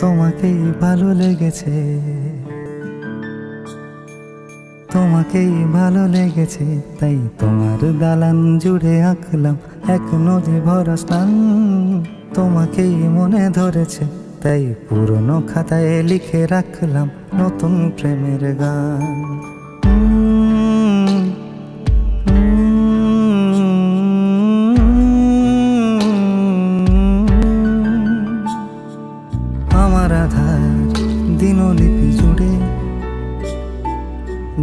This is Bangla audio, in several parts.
তোমাকেই ভালো লেগেছে তোমাকেই ভালো লেগেছে তাই তোমার দালান জুড়ে আঁকলাম এক নদী ভরা স্নান তোমাকেই মনে ধরেছে তাই পুরনো খাতায় লিখে রাখলাম নতুন প্রেমের গান আমার আধার দিনলিপি জুড়ে।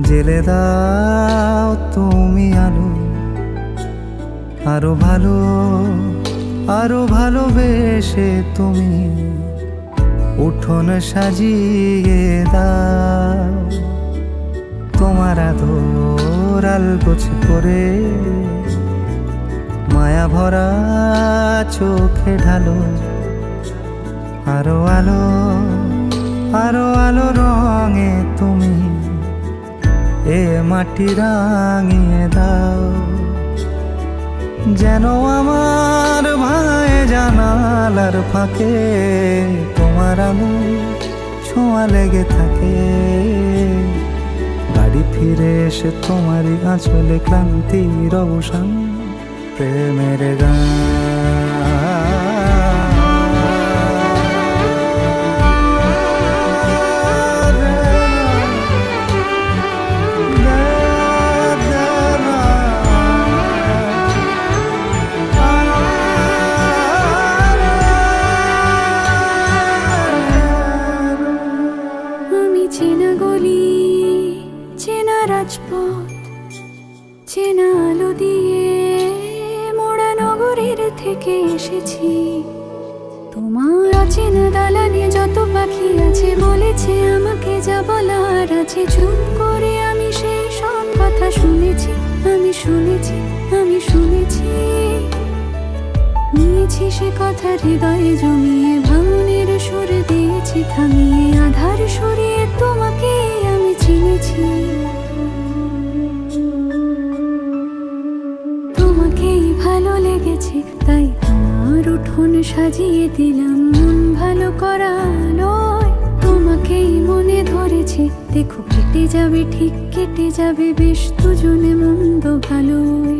জেলে দাও তুমি আলো, আরও ভালো, আরও ভালোবেসে তুমি। উঠোন সাজিয়ে দাও, তোমার আদর আলগোছ করে। মায়া ভরা চোখে ঢালো আরও আলো আরও আলো রঙে তুমি এ মাটি রাঙিয়ে দাও। যেন আমার ভাই জানালার ফাঁকে তোমার আলো ছোঁয়া লেগে থাকে। বাড়ি ফিরে এসে তোমারই আঁচলে ক্লান্তির অবসান, প্রেমের আমি রাজপথ চেনা আলো দিয়ে মোড়া নগরের থেকে এসেছি। তোমার অচেনা দালানে যত পাখি আছে, বলেছে আমাকে যা বলার আছে। চুপ করে আমি সেই সব কথা শুনেছি, আমি শুনেছি আমি শুনেছি। নিয়েছি সে কথা হৃদয়ে জমিয়ে, ভাঙনের সুর দিয়েছি, থামিয়ে, আধার সরিয়ে তোমাকে আমি চিনেছি। তাই আমার উঠোন সাজিয়ে দিলাম, মন ভালো করা তোমাকেই মনে ধরেছে, দেখো কেটে যাবে, ঠিক কেটে যাবে, বেশ দুজনে মন্দ ভালোই।